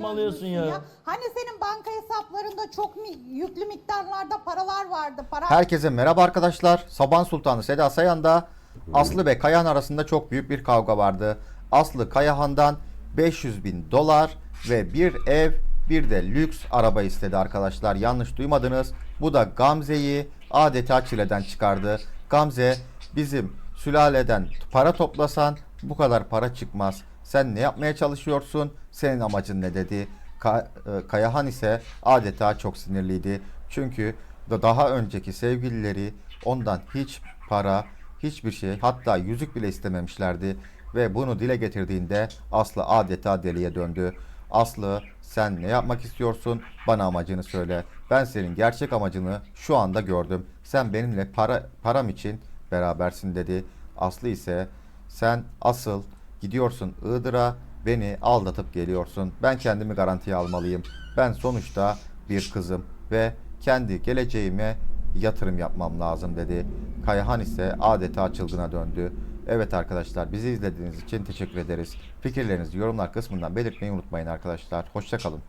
saçmalıyorsun ya? Hani senin banka hesaplarında çok mi, yüklü miktarlarda paralar vardı. Para Herkese merhaba arkadaşlar. Saban Sultanı Seda Sayan'da Aslı ve Kayahan arasında çok büyük bir kavga vardı. Aslı Kayahan'dan 500 bin dolar ve bir ev bir de lüks araba istedi arkadaşlar. Yanlış duymadınız. Bu da Gamze'yi adeta çileden çıkardı. Gamze bizim sülaleden para toplasan bu kadar para çıkmaz. Sen ne yapmaya çalışıyorsun? Senin amacın ne dedi. Ka- e, Kayahan ise adeta çok sinirliydi. Çünkü da daha önceki sevgilileri ondan hiç para, hiçbir şey hatta yüzük bile istememişlerdi. Ve bunu dile getirdiğinde Aslı adeta deliye döndü. Aslı sen ne yapmak istiyorsun? Bana amacını söyle. Ben senin gerçek amacını şu anda gördüm. Sen benimle para param için berabersin dedi. Aslı ise sen asıl gidiyorsun Iğdır'a beni aldatıp geliyorsun. Ben kendimi garantiye almalıyım. Ben sonuçta bir kızım ve kendi geleceğime yatırım yapmam lazım dedi. Kayahan ise adeta çılgına döndü. Evet arkadaşlar bizi izlediğiniz için teşekkür ederiz. Fikirlerinizi yorumlar kısmından belirtmeyi unutmayın arkadaşlar. Hoşçakalın.